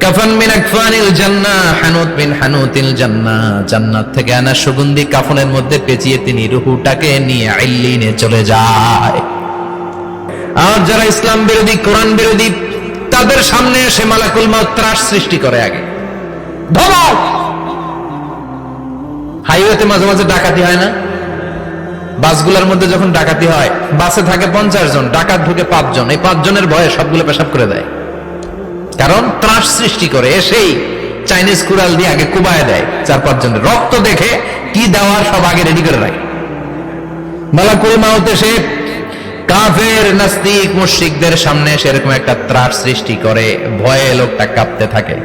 কাফন মিন আকফানিল জান্নাত থেকে আনা সুগন্ধি কাফনের মধ্যে পেঁচিয়ে তিনি রুহুটাকে নিয়ে আইলিনে চলে যায়। যারা ইসলাম বিরোধী, কোরআন বিরোধী, তাদের সামনে এসে মালাকুল ত্রাস সৃষ্টি করে আগে। হাইওয়েতে মাঝে মাঝে ডাকাতি হয় না? বাসগুলোর মধ্যে যখন ডাকাতি হয়, বাসে থাকে পঞ্চাশ জন, ডাকাত ঢুকে পাঁচজন। এই পাঁচজনের ভয়ে সবগুলো পেশাব করে দেয়। কারণ ত্রাস সৃষ্টি করে, এসেই চাইনিজ কুড়াল দিয়ে আগে কুবায় দেয়, চার পাঁচ জনের রক্ত দেখে কি দেওয়ার সব আগে রেডি করে রাখে। মালাকুল মাউত এসে কাফের, নাস্তিক, মুশরিকদের সামনে সেরকম একটা ত্রাস সৃষ্টি করে, ভয়ে লোকটা কাঁপতে থাকে।